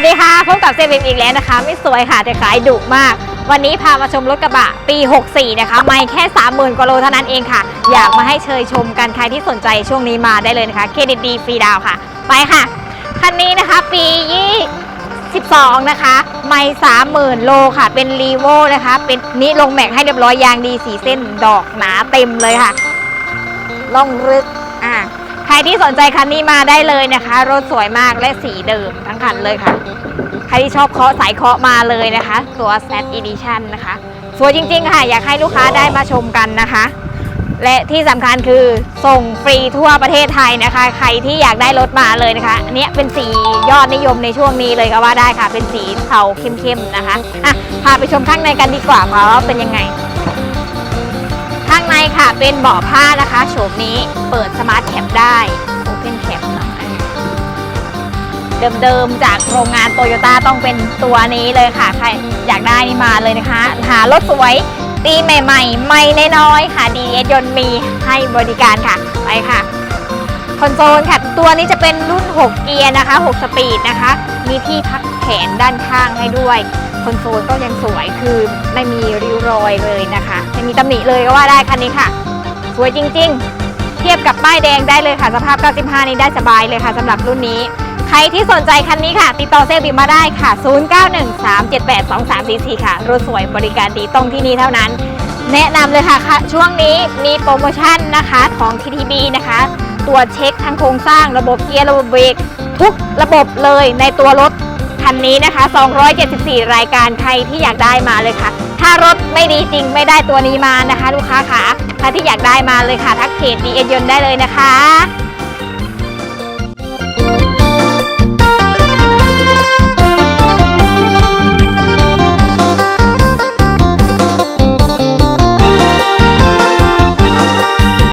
วัสดีค่ะ พบกับเซเว่นอีกแล้วนะคะ ไม่สวยค่ะ แต่ขายดุมาก วันนี้พามาชมรถกระบะปี 64 นะคะ ไม่แค่ 30,000กว่าโลเท่านั้นเองค่ะ อยากมาให้เชยชมกันใครที่สนใจช่วงนี้มาได้เลยนะคะ เครดิตดีฟรีดาวค่ะ ไปค่ะ คันนี้นะคะปี 12 นะคะ ไม่30,000 โลค่ะ เป็นรีโวนะคะ เป็นนี่ลงแม็กให้เรียบร้อยยางดีสีเส้นดอกหนาเต็มเลยค่ะล่องลึก ที่สนใจคันนี้มาได้เลยนะคะ รถสวยมากและสีเดิมทั้งคันเลยค่ะ ใครที่ชอบเคาะสายเคาะมาเลยนะคะ ตัว Z Edition นะคะ สวยจริงๆค่ะ อยากให้ลูกค้าได้มาชมกันนะคะ และที่สำคัญคือส่งฟรีทั่วประเทศไทยนะคะ ใครที่อยากได้รถมาเลยนะคะ อันเนี้ยเป็นสียอดนิยมในช่วงนี้เลยก็ว่าได้ค่ะ เป็นสีเทาเข้มๆนะคะอะพาไปชมข้างในกันดีกว่าค่ะว่าเป็นยังไงางในค่ะเป็นเบาะผ้านะคะโฉมนี้เปิดสมาร์ทแคปได้โอเพนแคปหน่อยเดิมๆจากโรงงานโตโยต้าต้องเป็นตัวนี้เลยค่ะ ใครอยากได้นี่มาเลยนะคะ หารถสวยตีใหม่ๆ ไม่น้อยๆค่ะ ดีเอสยนต์มีให้บริการค่ะ ไปค่ะ คอนโซลค่ะ ตัวนี้จะเป็นรุ่น 6 เกียร์นะคะ 6 สปีดนะคะ มีที่พักแขนด้านข้างให้ด้วย คอนโซลก็ยังสวยคือไม่มีริ้วรอยเลยนะคะไม่มีตำหนิเลยก็ว่าได้คันนี้ค่ะ สวยจริง ๆ เทียบกับป้ายแดงได้เลยค่ะสภาพ 95 นี้ได้สบายเลยค่ะสำหรับรุ่นนี้ ใครที่สนใจคันนี้ค่ะ ติดต่อเซลบิมาได้ค่ะ 0913782344 ค่ะรถสวยบริการดีตรงที่นี่เท่านั้น แนะนำเลยค่ะค่ะ ช่วงนี้มีโปรโมชั่นนะคะของ TTB นะคะ ตรวจเช็คทั้งโครงสร้างระบบเกียร์ระบบเบรกทุกระบบเลยในตัวรถคันนี้นะคะ 274 รายการใครที่อยากได้มาเลยค่ะ ถ้ารถไม่ดีจริงไม่ได้ตัวนี้มานะคะ ลูกค้าค่ะใครที่อยากได้มาเลยค่ะ ทักเพจดีเอ็นยนได้เลยนะคะ